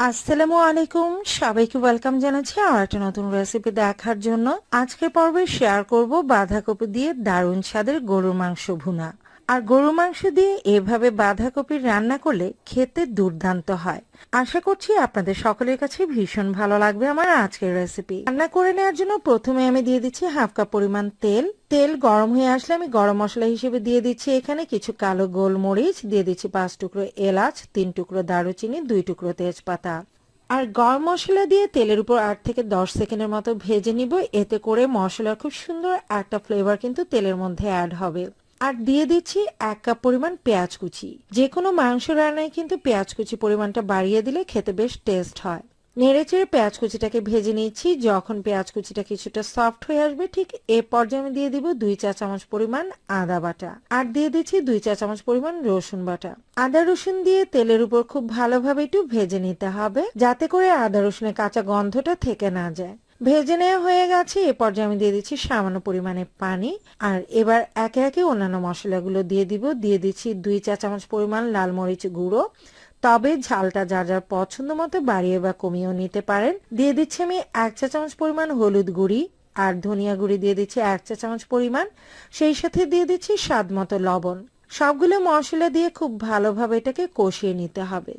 আসসালামু আলাইকুম। সবাইকে ওয়েলকাম জানাচ্ছি আর একটা নতুন রেসিপি দেখার জন্য। আজকে পর্বে শেয়ার করব বাঁধাকপি দিয়ে দারুণ স্বাদের গরুর মাংস ভুনা। আর গরুর মাংস দিয়ে এভাবে বাঁধাকপি রান্না করলে খেতে দুর্দান্ত হয়। আশা করছি আপনাদের সকলের কাছে ভীষণ ভালো লাগবে আমার আজকের রেসিপি রান্না করে নেওয়ার জন্য প্রথমে আমি দিয়ে দিচ্ছি হাফ কাপ পরিমাণ তেল। তেল গরম হয়ে আসলে আমি গরম মশলা হিসেবে দিয়ে দিচ্ছি এখানে কিছু কালো গোলমরিচ, দিয়ে দিচ্ছি পাঁচ টুকরো এলাচ, তিন টুকরো দারুচিনি, দুই টুকরো তেজপাতা। আর গরম মশলা দিয়ে তেলের উপর আট থেকে দশ সেকেন্ডের মতো ভেজে নিব। এতে করে মশলার খুব সুন্দর একটা ফ্লেভার কিন্তু তেলের মধ্যে অ্যাড হবে। আর দিয়ে দিচ্ছি এক কাপ পরিমাণ পেঁয়াজ কুচি। যে কোনো মাংস রান্নায় কিন্তু পেঁয়াজ কুচি পরিমাণটা বাড়িয়ে দিলে খেতে বেশ টেস্ট হয়। নেড়ে চেড়ে পেঁয়াজ কুচিটাকে ভেজে নিচ্ছি। যখন পেঁয়াজ কুচিটা কিছুটা সফট হয়ে আসবে, ঠিক এ পর্যায়ে আমি দিয়ে দিব দুই চা চামচ পরিমাণ আদা বাটা। আর দিয়ে দিচ্ছি দুই চা চামচ পরিমাণ রসুন বাটা। আদা রসুন দিয়ে তেলের উপর খুব ভালোভাবে একটু ভেজে নিতে হবে, যাতে করে আদা রসুনের কাঁচা গন্ধটা থেকে না যায়। ভেজে নেওয়া হয়ে গেছে এ পর্যায়ে আমি দিয়ে দিচ্ছি সামান্য পরিমাণে পানি, আর এবার একে একে অন্যান্য মশলাগুলো দিয়ে দিব। দিয়ে দিচ্ছি দুই চা চামচ পরিমাণ লাল মরিচ গুঁড়ো। তবে ঝালটা যার যার পছন্দ মতো বাড়িয়ে বা কমিয়েও নিতে পারেন। দিয়ে দিচ্ছি আমি এক চা চামচ পরিমাণ হলুদ গুঁড়ি, আর ধনিয়া গুঁড়ি দিয়ে দিচ্ছি এক চা চামচ পরিমাণ। সেই সাথে দিয়ে দিচ্ছি স্বাদ মতো লবণ। সবগুলো মশলা দিয়ে খুব ভালোভাবে এটাকে কষিয়ে নিতে হবে।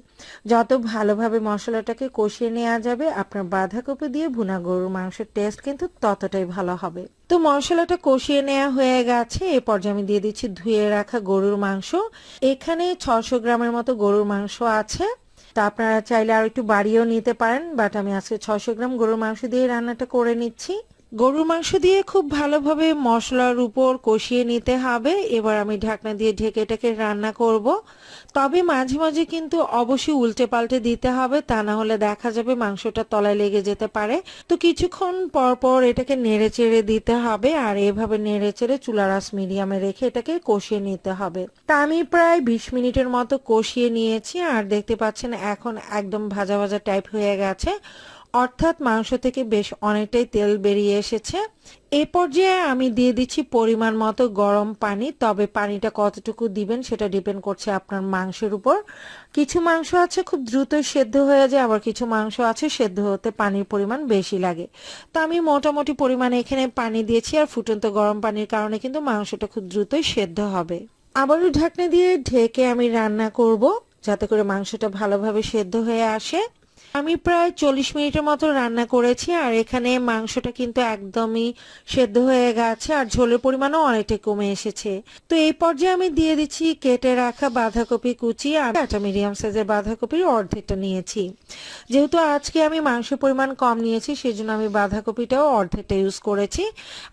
যত ভালোভাবে মশলাটাকে কষিয়ে নেওয়া যাবে, আপনার বাঁধাকপি দিয়ে ভুনা গরুর মাংসের টেস্ট কিন্তু ততটাই ভালো হবে। তো মশলাটা কষিয়ে নেওয়া হয়ে গেছে। এ পর্যায়ে আমি দিয়ে দিচ্ছি ধুয়ে রাখা গরুর মাংস। এখানে ছশো গ্রামের মতো গরুর মাংস আছে। তা আপনারা চাইলে আর একটু বাড়িয়েও নিতে পারেন বাট আমি আজকে ছশো গ্রাম গরুর মাংস দিয়ে রান্নাটা করে নিচ্ছি। গরুর মাংস দিয়ে খুব ভালোভাবে মশলার উপর কষিয়ে নিতে হবে। এবার আমি ঢাকনা দিয়ে ঢেকে এটাকে রান্না করব। তবে মাঝে মাঝে কিন্তু অবশ্যই উল্টে পাল্টে দিতে হবে, তা না হলে দেখা যাবে মাংসটা তলায় লেগে যেতে পারে। তো কিছুক্ষণ পর পর এটাকে নেড়ে চেড়ে দিতে হবে আর এভাবে নেড়ে চেড়ে চুলার আস মিডিয়ামে রেখে এটাকে কষিয়ে নিতে হবে। তা আমি প্রায় বিশ মিনিটের মতো কষিয়ে নিয়েছি আর দেখতে পাচ্ছেন এখন একদম ভাজা ভাজা টাইপ হয়ে গেছে। অর্থাৎ মাংস থেকে বেশ অনেকটাই তেল বেরিয়ে এসেছে। এ পর্যায়ে আমি দিয়ে দিচ্ছি পরিমাণ মতো গরম পানি, তবে পানিটা কতটুকু দিবেন সেটা ডিপেন্ড করছে আপনার মাংসের উপর। কিছু মাংস আছে খুব দ্রুত সেদ্ধ হয়ে যায়, আবার কিছু মাংস আছে সেদ্ধ হতে পানির পরিমাণ বেশি লাগে। তো আমি মোটামুটি পরিমাণে এখানে পানি দিয়েছি, আর ফুটন্ত গরম পানির কারণে কিন্তু মাংসটা খুব দ্রুতই সেদ্ধ হবে। আবারও ঢাকনা দিয়ে ঢেকে আমি রান্না করব, যাতে করে মাংসটা ভালোভাবে সেদ্ধ হয়ে আসে। আমি প্রায় চল্লিশ মিনিটের মতো রান্না করেছি, আর এখানে মাংসটা কিন্তু একদমই সেদ্ধ হয়ে গেছে, আর ঝোলের পরিমাণও অনেকটা কমে এসেছে। তো এই পর্যায়ে আমি দিয়ে দিচ্ছি কেটে রাখা বাঁধাকপি কুচি আর একটা মিডিয়াম সাইজের বাঁধাকপির অর্ধেকটা নিয়েছি। যেহেতু আজকে আমি মাংসের পরিমাণ কম নিয়েছি, সেজন্য আমি বাঁধাকপিটাও অর্ধেকটা ইউজ করেছি।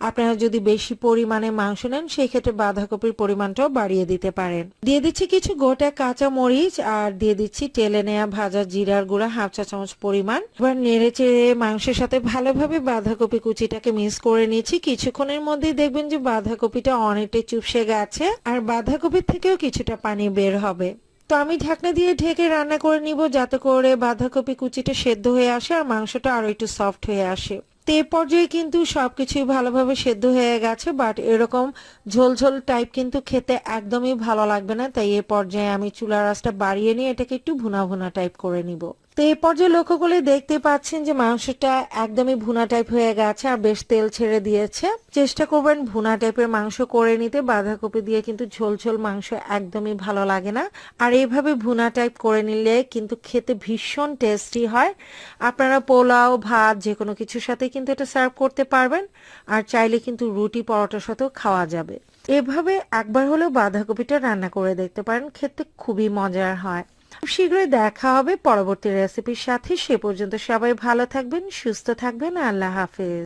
আপনারা যদি বেশি পরিমাণে মাংস নেন সেই ক্ষেত্রে বাঁধাকপির পরিমাণটাও বাড়িয়ে দিতে পারেন। দিয়ে দিচ্ছি কিছু গোটা কাঁচা মরিচ আর দিয়ে দিচ্ছি টেলে নেওয়া ভাজা জিরার গুঁড়া, হাফ চা চামচ পরিমাণ। এবার নেড়ে চেড়ে মাংসের সাথে ভালোভাবে বাঁধাকপি কুচিটাকে মিক্স করে নিয়েছি। কিছুক্ষণের মধ্যেই দেখবেন যে বাঁধাকপিটা অনেকটাই চুপসে গেছে আর বাঁধাকপির থেকেও কিছুটা পানি বের হবে। তো আমি ঢাকনা দিয়ে ঢেকে রান্না করে নিব যাতে করে বাঁধাকপি কুচিটা সেদ্ধ হয়ে আসে আর মাংসটা আরও একটু সফট হয়ে আসে। তো এ পর্যায়ে কিন্তু সবকিছুই ভালোভাবে সেদ্ধ হয়ে গেছে, বাট এরকম ঝোলঝোল টাইপ কিন্তু খেতে একদমই ভালো লাগবে না। তাই এ পর্যায়ে আমি চুলার আঁচটা বাড়িয়ে নিয়ে এটাকে একটু ভুনা ভুনা টাইপ করে নিব। তো এই পর্যায়ে লক্ষ্য করলে দেখতে পাচ্ছেন যে মাংসটা একদমই ভুনা টাইপ হয়ে গেছে আর বেশ তেল ছেড়ে দিয়েছে। চেষ্টা করবেন ভুনা টাইপের মাংস করে নিতে। বাঁধাকপি দিয়ে কিন্তু ঝোল ঝোল মাংস একদমই ভালো লাগে না। আর এইভাবে ভুনা টাইপ করে নিলে কিন্তু খেতে ভীষণ টেস্টি হয়। আপনারা পোলাও, ভাত যে কোনো কিছুর সাথে কিন্তু এটা সার্ভ করতে পারবেন। আর চাইলে কিন্তু রুটি, পরোটার সাথেও খাওয়া যাবে। এভাবে একবার হলেও বাঁধাকপিটা রান্না করে দেখতে পারেন। খেতে খুবই মজার হয়। শীঘ্রই দেখা হবে। পরবর্তী রেসিপির সাথে সে পর্যন্ত সবাই ভালো থাকবেন, সুস্থ থাকবেন। আল্লাহ হাফেজ।